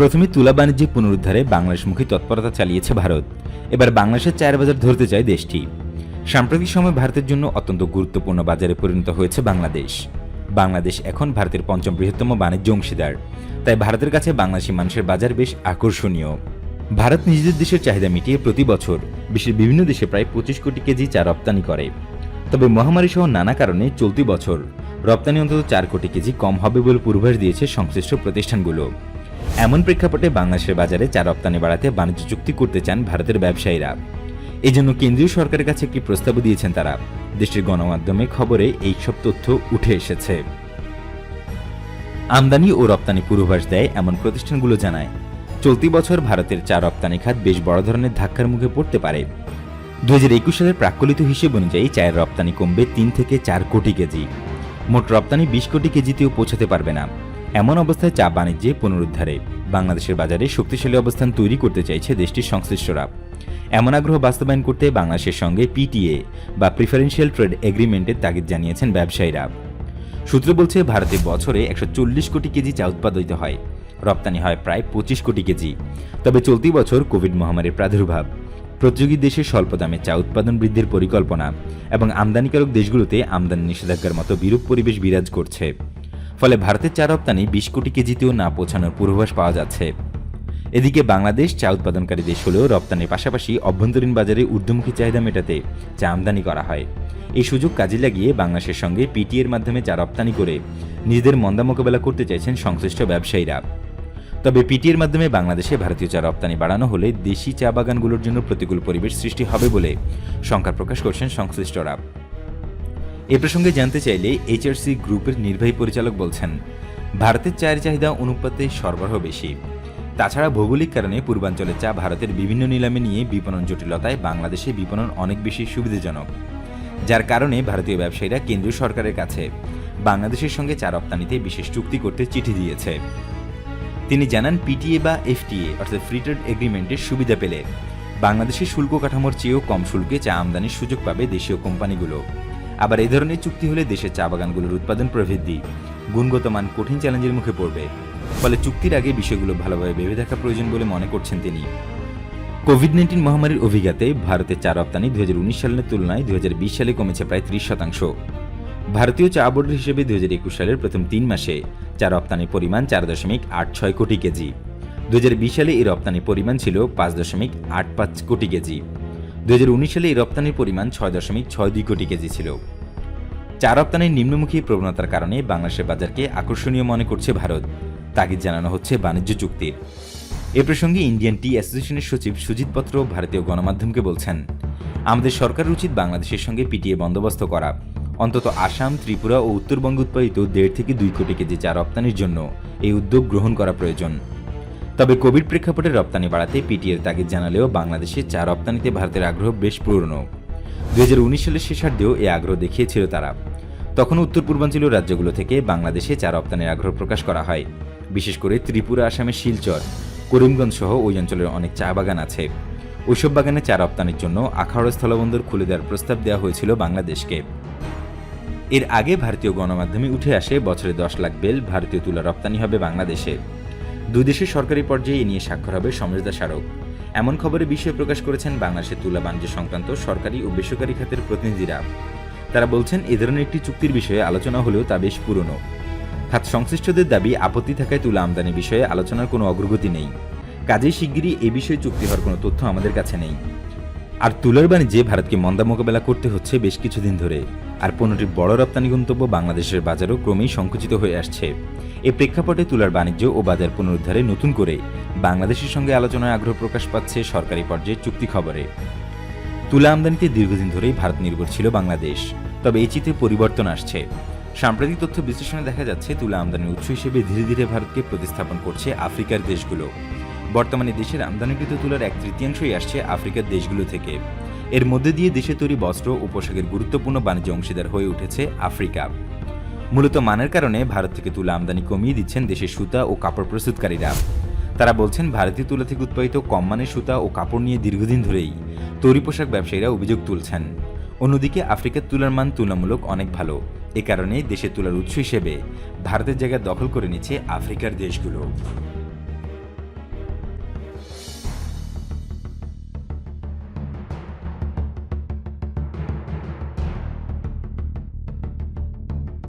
প্রথমে তুলা বাণিজ্যিক পুনরুদ্ধারে বাংলাদেশমুখী তৎপরতা চালিয়েছে ভারত। এবার বাংলাদেশের চায়ের বাজার ধরতে চায় দেশটি। সাম্প্রতিক সময় ভারতের জন্য অত্যন্ত গুরুত্বপূর্ণ বাজারে পরিণত হয়েছে বাংলাদেশ। বাংলাদেশ এখন ভারতের পঞ্চম বৃহত্তম বাণিজ্য অংশীদার। তাই ভারতের কাছে বাংলাদেশি মানুষের বাজার বেশ আকর্ষণীয়। ভারত নিজেদের দেশের চাহিদা মিটিয়ে প্রতি বছর বিশ্বের বিভিন্ন দেশে প্রায় পঁচিশ কোটি কেজি চা রপ্তানি করে। তবে মহামারী সহ নানা কারণে চলতি বছর রপ্তানি অন্তত চার কোটি কেজি কম হবে বলে পূর্বাভাস দিয়েছে সংশ্লিষ্ট প্রতিষ্ঠানগুলো। এমন প্রেক্ষাপটে বাংলাদেশের বাজারে চা রপ্তানি বাড়াতে বাণিজ্য চুক্তি করতে চান ভারতের ব্যবসায়ীরা। এজন্য কেন্দ্রীয় সরকারের কাছে একটি প্রস্তাবও দিয়েছেন তারা। দেশটির গণমাধ্যমে খবরে এই সব তথ্য উঠে এসেছে। আমদানি ও রপ্তানি পূর্বাভাস দেয় এমন প্রতিষ্ঠানগুলো জানায়। চলতি বছর ভারতের চা রপ্তানি খাত বেশ বড় ধরনের ধাক্কার মুখে পড়তে পারে। দু হাজার একুশ সালের প্রাক্কলিত হিসেব অনুযায়ী চায়ের রপ্তানি কমবে তিন থেকে চার কোটি কেজি। মোট রপ্তানি বিশ কোটি কেজিতেও পৌঁছাতে পারবে না। এমন অবস্থায় চা বাণিজ্যে পুনরুদ্ধারে। বাংলাদেশের বাজারে শক্তিশালী অবস্থান তৈরি করতে চাইছে দেশটির সংশ্লিষ্টরা। এমন আগ্রহ বাস্তবায়ন করতে বাংলাদেশের সঙ্গে পিটিএ বা প্রিফারেন্সিয়াল ট্রেড এগ্রিমেন্টের তাগিদ জানিয়েছেন ব্যবসায়ীরা। সূত্র বলছে ভারতে বছরে একশো চল্লিশ কোটি কেজি চা উৎপাদিত হয়। রপ্তানি হয় প্রায় পঁচিশ কোটি কেজি। তবে চলতি বছর কোভিড মহামারীর প্রাদুর্ভাব, প্রতিযোগী দেশে স্বল্প দামে চা উৎপাদন বৃদ্ধির পরিকল্পনা এবং আমদানিকারক দেশগুলোতে আমদানি নিষেধাজ্ঞার মতো বিরূপ পরিবেশ বিরাজ করছে। ফলে ভারতের চা রপ্তানি বিশ কোটি কেজিতেও না পৌঁছানোর পূর্বাভাস পাওয়া যাচ্ছে। এদিকে বাংলাদেশ চা উৎপাদনকারী দেশ হলেও রপ্তানির পাশাপাশি অভ্যন্তরীণ বাজারে ঊর্ধ্বমুখী চাহিদা মেটাতে চা আমদানি করা হয়। এই সুযোগ কাজে লাগিয়ে বাংলাদেশের সঙ্গে পিটিএর মাধ্যমে চা রপ্তানি করে নিজেদের মন্দা মোকাবেলা করতে চাইছেন সংশ্লিষ্ট ব্যবসায়ীরা। তবে পিটিএর মাধ্যমে বাংলাদেশে ভারতীয় চা রপ্তানি বাড়ানো হলে দেশি চা বাগানগুলোর জন্য প্রতিকূল পরিবেশ সৃষ্টি হবে বলে শঙ্কা প্রকাশ করছেন সংশ্লিষ্টরা। এ প্রসঙ্গে জানতে চাইলে এইচআরসি গ্রুপের নির্বাহী পরিচালক বলছেন, ভারতের চায়ের চাহিদা অনুপাতে সরবরাহ বেশি। তাছাড়া ভৌগোলিক কারণে পূর্বাঞ্চলের চা ভারতের বিভিন্ন নিলামে নিয়ে বিপণন জটিলতায় বাংলাদেশে বিপণন অনেক বেশি সুবিধাজনক। যার কারণে ভারতীয় ব্যবসায়ীরা কেন্দ্রীয় সরকারের কাছে বাংলাদেশের সঙ্গে চা রপ্তানিতে বিশেষ চুক্তি করতে চিঠি দিয়েছে। তিনি জানান, পিটিএ বা এফটিএ, অর্থাৎ ফ্রি ট্রেড এগ্রিমেন্টের সুবিধা পেলে বাংলাদেশের শুল্ক কাঠামোর চেয়েও কম শুল্কে চা আমদানির সুযোগ পাবে দেশীয় কোম্পানিগুলো। আবার এই ধরনের চুক্তি হলে দেশের চা বাগানগুলোর উৎপাদন প্রবৃদ্ধি গুণগত মান কঠিন চ্যালেঞ্জের মুখে পড়বে। ফলে চুক্তির আগে বিষয়গুলো ভালোভাবে ভেবে দেখা প্রয়োজন বলে মনে করছেন তিনি। কোভিড নাইন্টিন মহামারীর অভিজ্ঞতায় ভারতের চা রপ্তানি দু হাজার উনিশ সালের তুলনায় দু হাজার বিশ সালে কমেছে প্রায় ত্রিশ শতাংশ। ভারতীয় চা বোর্ডের হিসেবে দু হাজার একুশ সালের প্রথম তিন মাসে চা রপ্তানির পরিমাণ চার দশমিক আট ছয় কোটি কেজি। দু হাজার বিশ সালে এই রপ্তানির পরিমাণ ছিল পাঁচ দশমিক আট পাঁচ কোটি কেজি। দুই হাজার উনিশ সালে এই রপ্তানির পরিমাণ ছয় দশমিক ছয় দুই কোটি কেজি ছিল। চা রপ্তানির নিম্নমুখী প্রবণতার কারণে বাংলাদেশের বাজারকে আকর্ষণীয় মনে করছে ভারত, তাগিদ জানানো হচ্ছে বাণিজ্য চুক্তির এ প্রসঙ্গে ইন্ডিয়ান টি অ্যাসোসিয়েশনের সচিব সুজিত পত্র ভারতীয় গণমাধ্যমকে বলছেন, আমাদের সরকারের উচিত বাংলাদেশের সঙ্গে পিটিএ বন্দোবস্ত করা। অন্তত আসাম, ত্রিপুরা ও উত্তরবঙ্গ উৎপাদিত দেড় থেকে দুই কোটি কেজি চা রপ্তানির জন্য এই উদ্যোগ গ্রহণ করা প্রয়োজন। তবে কোভিড প্রেক্ষাপটে রপ্তানি বাড়াতে পিটিএর তাগিদ জানালেও বাংলাদেশে চা রপ্তানিতে ভারতের আগ্রহ বেশ পুরনো। দুই হাজার উনিশ সালের শেষার্ধেও এই আগ্রহ দেখিয়েছিল তারা। তখন উত্তর পূর্বাঞ্চলীয় রাজ্যগুলো থেকে বাংলাদেশে চা রপ্তানির আগ্রহ প্রকাশ করা হয়। বিশেষ করে ত্রিপুরা, আসামের শিলচর, করিমগঞ্জ সহ ওই অঞ্চলের অনেক চা বাগান আছে। ওইসব বাগানে চা রপ্তানির জন্য আখাউড়া স্থলবন্দর খুলে দেওয়ার প্রস্তাব দেওয়া হয়েছিল বাংলাদেশকে। এর আগে ভারতীয় গণমাধ্যমে উঠে আসে বছরে দশ লাখ বেল ভারতীয় তুলা রপ্তানি হবে বাংলাদেশে। দুই দেশের সরকারি পর্যায়ে এ নিয়ে স্বাক্ষর হবে সমঝোতা স্মারক। এমন খবরে বিষয়ে প্রকাশ করেছেন বাংলাদেশের তুলা বাণিজ্য সংক্রান্ত সরকারি ও বেসরকারি খাতের প্রতিনিধিরা। তারা বলছেন, এ ধরনের একটি চুক্তির বিষয়ে আলোচনা হলেও তা বেশ পুরনো। খাত সংশ্লিষ্টদের দাবি, আপত্তি থাকায় তুলা আমদানি বিষয়ে আলোচনার কোনো অগ্রগতি নেই। কাজে শিগগিরই এ বিষয়ে চুক্তি হওয়ার কোনো তথ্য আমাদের কাছে নেই। আর তুলার বাণিজ্যে ভারতকে মন্দা মোকাবেলা করতে হচ্ছে বেশ কিছুদিন ধরে। আর পণ্যটির বড় রপ্তানি গন্তব্য বাংলাদেশের বাজারও ক্রমেই সংকুচিত হয়ে আসছে। এ প্রেক্ষাপটে তুলার বাণিজ্য ও বাজার পুনরুদ্ধারে নতুন করে বাংলাদেশের সঙ্গে আলোচনায় আগ্রহ প্রকাশ পাচ্ছে সরকারি পর্যায়ে চুক্তি খবরে। তুলা আমদানিতে দীর্ঘদিন ধরেই ভারত নির্ভর ছিল বাংলাদেশ, তবে এই চিত্রে পরিবর্তন আসছে। সাম্প্রতিক তথ্য বিশ্লেষণে দেখা যাচ্ছে, তুলা আমদানির উৎস হিসেবে ধীরে ধীরে ভারতকে প্রতিস্থাপন করছে আফ্রিকার দেশগুলো। বর্তমানে দেশের আমদানিকৃত তুলার এক তৃতীয়াংশই আসছে আফ্রিকার দেশগুলো থেকে। এর মধ্যে দিয়ে দেশে তৈরি বস্ত্র ও পোশাকের গুরুত্বপূর্ণ বাণিজ্য অংশীদার হয়ে উঠেছে আফ্রিকা। মূলত মানের কারণে ভারত থেকে তুলা আমদানি কমিয়ে দিচ্ছেন দেশের সুতা ও কাপড় প্রস্তুতকারীরা। তারা বলছেন, ভারতীয় তুলা থেকে উৎপাদিত কম মানের সুতা ও কাপড় নিয়ে দীর্ঘদিন ধরেই তৈরি পোশাক ব্যবসায়ীরা অভিযোগ তুলছেন। অন্যদিকে আফ্রিকার তুলার মান তুলনামূলক অনেক ভালো। এ কারণে দেশের তুলার উৎস হিসেবে ভারতের জায়গা দখল করে নিচ্ছে আফ্রিকার দেশগুলো।